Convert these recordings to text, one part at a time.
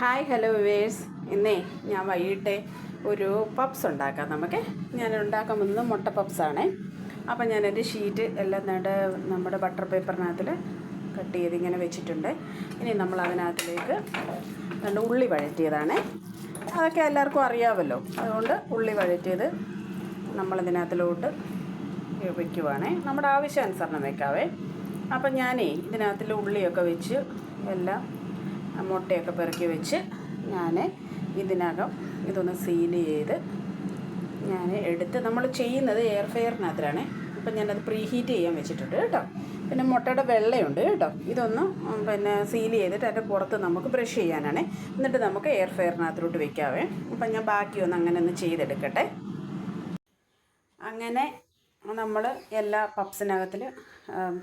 Hi hello viewers ഇന്നേ ഞാൻ വൈകിട്ട് ഒരു പപ്സ് ഉണ്ടാക്കാം നമുക്ക്. ഞാൻ ഉണ്ടാക്കാൻ പോകുന്നത് മുട്ട പപ്സാണ് അപ്പം എന്റെ ഷീറ്റ് എല്ലാം നട നമ്മുടെ ബട്ടർ പേപ്പറിനകത്തിൽ കട്ട് ചെയ്ത് ഇങ്ങനെ വെച്ചിട്ടുണ്ട്. ഇനി നമ്മൾ അതിനകത്തിലേക്ക് രണ്ട് ഉള്ളി വഴറ്റിയതാണ്. അതൊക്കെ എല്ലാവർക്കും അറിയാമല്ലോ അതുകൊണ്ട് ഉള്ളി വഴറ്റിയത് നമ്മളിതിനകത്തിലോട്ട് വയ്ക്കുവാണേ നമ്മുടെ ആവശ്യാനുസരണം വെക്കാവേ. അപ്പം ഞാനേ ഇതിനകത്തിൽ ഉള്ളിയൊക്കെ വെച്ച് എല്ലാം മുട്ടയൊക്കെ പെറുക്കി വെച്ച് ഞാൻ ഇതിനകം ഇതൊന്ന് സീൽ ചെയ്ത് ഞാൻ എടുത്ത് നമ്മൾ ചെയ്യുന്നത് എയർ ഫെയറിനകത്തിലാണ് അപ്പം ഞാനത് പ്രീ ഹീറ്റ് ചെയ്യാൻ വെച്ചിട്ടുണ്ട് കേട്ടോ. പിന്നെ മുട്ടയുടെ വെള്ളയുണ്ട് കേട്ടോ. ഇതൊന്ന് പിന്നെ സീൽ ചെയ്തിട്ട് അതിന്റെ പുറത്ത് നമുക്ക് ബ്രഷ് ചെയ്യാനാണ്. എന്നിട്ട് നമുക്ക് എയർ ഫെയറിനകത്തിലോട്ട് വെക്കാവേ. അപ്പം ഞാൻ ബാക്കി ഒന്ന് അങ്ങനെ ഒന്ന് ചെയ്തെടുക്കട്ടെ. അങ്ങനെ നമ്മൾ എല്ലാ പപ്സിനകത്തിൽ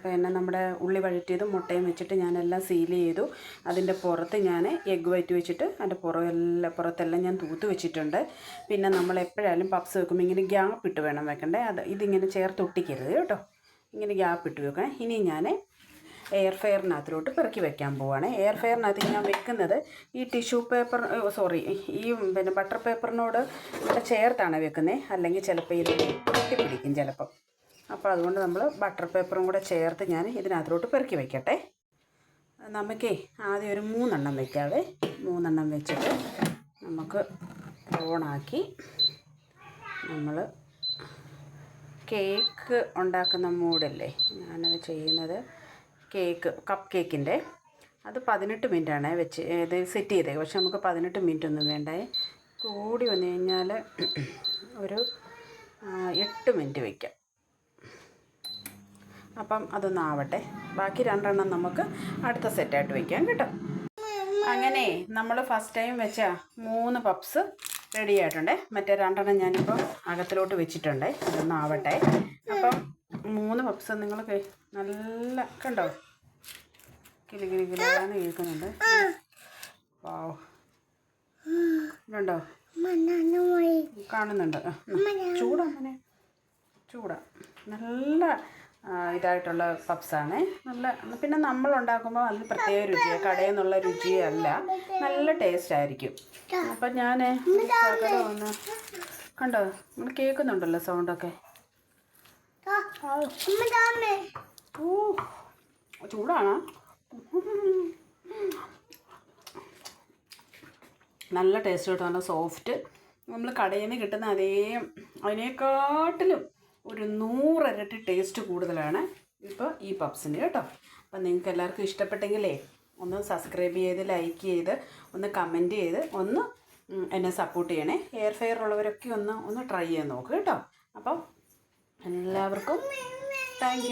പിന്നെ നമ്മുടെ ഉള്ളി വഴറ്റിയതും മുട്ടയും വെച്ചിട്ട് ഞാനെല്ലാം സീൽ ചെയ്തു. അതിന്റെ പുറത്ത് ഞാൻ എഗ്ഗ് വൈറ്റ് വെച്ചിട്ട് അതിന്റെ പുറമെല്ലാം പുറത്തെല്ലാം ഞാൻ തൂത്ത് വെച്ചിട്ടുണ്ട്. പിന്നെ നമ്മൾ എപ്പോഴായാലും പപ്സ് വെക്കുമ്പോൾ ഇങ്ങനെ ഗ്യാപ്പ് ഇട്ട് വേണം വെക്കണ്ടേ? അത് ഇതിങ്ങനെ ചേർത്ത് ഒട്ടിക്കരുത് കേട്ടോ. ഇങ്ങനെ ഗ്യാപ്പ് ഇട്ട് വെക്കണം. ഇനി ഞാൻ എയർ ഫെയറിനകത്തിലോട്ട് പെറുക്കി വെക്കാൻ പോവാണ്. എയർ ഫെയറിനകത്ത് ഞാൻ വെക്കുന്നത് ഈ ടിഷ്യൂ പേപ്പർ സോറി ഈ പിന്നെ ബട്ടർ പേപ്പറിനോട് ചേർത്താണ് വെക്കുന്നത് അല്ലെങ്കിൽ ചിലപ്പോൾ ഇത് ഒട്ടിപ്പിടിക്കും ചിലപ്പം. അപ്പോൾ അതുകൊണ്ട് നമ്മൾ ബട്ടർ പേപ്പറും കൂടെ ചേർത്ത് ഞാൻ ഇതിനകത്തിലോട്ട് പെറുക്കി വെക്കട്ടെ. നമുക്കേ ആദ്യം ഒരു മൂന്നെണ്ണം വെക്കാവേ. മൂന്നെണ്ണം വെച്ചിട്ട് നമുക്ക് ഓണാക്കി നമ്മൾ കേക്ക് ഉണ്ടാക്കുന്ന മൂഡല്ലേ ഞാനത് ചെയ്യുന്നത് കേക്ക് കപ്പ് കേക്കിന്റെ അത് പതിനെട്ട് മിനിറ്റാണ് വെച്ച് ഇത് സെറ്റ് ചെയ്തത് പക്ഷെ നമുക്ക് പതിനെട്ട് മിനിറ്റ് ഒന്നും വേണ്ടേ. കൂടി വന്നു കഴിഞ്ഞാൽ ഒരു എട്ട് മിനിറ്റ് വയ്ക്കാം അപ്പം അതൊന്നും ആവട്ടെ. ബാക്കി രണ്ടെണ്ണം നമുക്ക് അടുത്ത സെറ്റായിട്ട് വയ്ക്കാം കേട്ടോ. അങ്ങനെ നമ്മൾ ഫസ്റ്റ് ടൈം വെച്ച മൂന്ന് പപ്സ് റെഡി ആയിട്ടുണ്ട്. മറ്റേ രണ്ടെണ്ണം ഞാനിപ്പോൾ അകത്തിലോട്ട് വെച്ചിട്ടുണ്ട്. അതൊന്നും ആവട്ടെ. അപ്പം മൂന്ന് പപ്സ് നിങ്ങൾ നല്ല കണ്ടോ? കിലി കിലി കിലാന്ന് കേൾക്കുന്നുണ്ട്. വാവ്. ഇതുണ്ടോ? കാണുന്നുണ്ട്. ചൂടാ മോനെ ചൂടാ. നല്ല ഇതായിട്ടുള്ള പപ്സാണ് നല്ല പിന്നെ നമ്മൾ ഉണ്ടാക്കുമ്പോൾ അതിന് പ്രത്യേക രുചിയാണ് കടയിൽ നിന്നുള്ള രുചിയല്ല. നല്ല ടേസ്റ്റ് ആയിരിക്കും അപ്പം ഞാൻ ഒന്ന്. കണ്ടോ? നമ്മൾ കേൾക്കുന്നുണ്ടല്ലോ സൗണ്ടൊക്കെ. ഓ ചൂടാണോ? നല്ല ടേസ്റ്റ് കിട്ടും നല്ല സോഫ്റ്റ് നമ്മൾ കടയിൽ നിന്ന് കിട്ടുന്ന അതേ അതിനേക്കാട്ടിലും ഒരു നൂറിരട്ടി ടേസ്റ്റ് കൂടുതലാണ് ഇപ്പോൾ ഈ പപ്സിന് കേട്ടോ. അപ്പം നിങ്ങൾക്ക് എല്ലാവർക്കും ഇഷ്ടപ്പെട്ടെങ്കിലേ ഒന്ന് സബ്സ്ക്രൈബ് ചെയ്ത് ലൈക്ക് ചെയ്ത് ഒന്ന് കമന്റ് ചെയ്ത് ഒന്ന് എന്നെ സപ്പോർട്ട് ചെയ്യണേ. എയർ ഫെയർ ഉള്ളവരൊക്കെ ഒന്ന് ഒന്ന് ട്രൈ ചെയ്യാൻ നോക്ക് കേട്ടോ. അപ്പം എല്ലാവർക്കും താങ്ക്